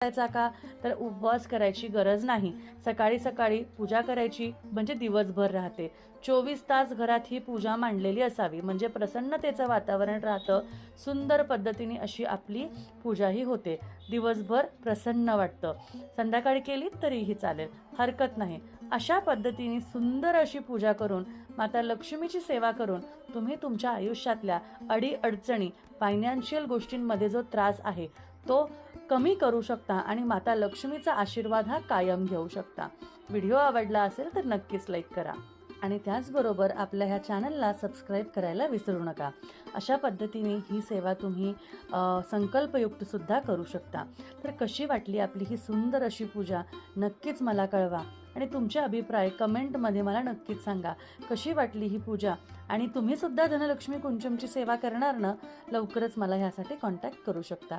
करायचा का? तर उपवास करायची गरज नाही. सकाळी सकाळी पूजा करायची म्हणजे दिवसभर राहते. चोवीस तास घरात ही पूजा मांडलेली असावी. म्हणजे प्रसन्नतेचं वातावरण राहतं. सुंदर पद्धतीने अशी आपली पूजाही होते. दिवसभर प्रसन्न वाटतं. संध्याकाळी केली तरीही चालेल. हरकत नाही. अशा पद्धतीने सुंदर अशी पूजा करून माता लक्ष्मीची सेवा करून तुम्ही तुमच्या आयुष्यातल्या अडीअडचणी फायनान्शियल गोष्टींमध्ये जो त्रास आहे तो कमी करू शकता आणि माता लक्ष्मीचा आशीर्वाद हा कायम घेऊ शकता. व्हिडिओ आवडला असेल तर नक्कीच लाईक करा. आणि त्याचबरोबर आपल्या ह्या चॅनलला सबस्क्राईब करायला विसरू नका. अशा पद्धतीने ही सेवा तुम्ही संकल्पयुक्तसुद्धा करू शकता. तर कशी वाटली आपली ही सुंदर अशी पूजा? नक्कीच मला कळवा. आणि तुमचे अभिप्राय कमेंटमध्ये मला नक्कीच सांगा. कशी वाटली ही पूजा? आणि तुम्हीसुद्धा धनलक्ष्मी कुंचमची सेवा करणार ना? लवकरच मला ह्यासाठी कॉन्टॅक्ट करू शकता.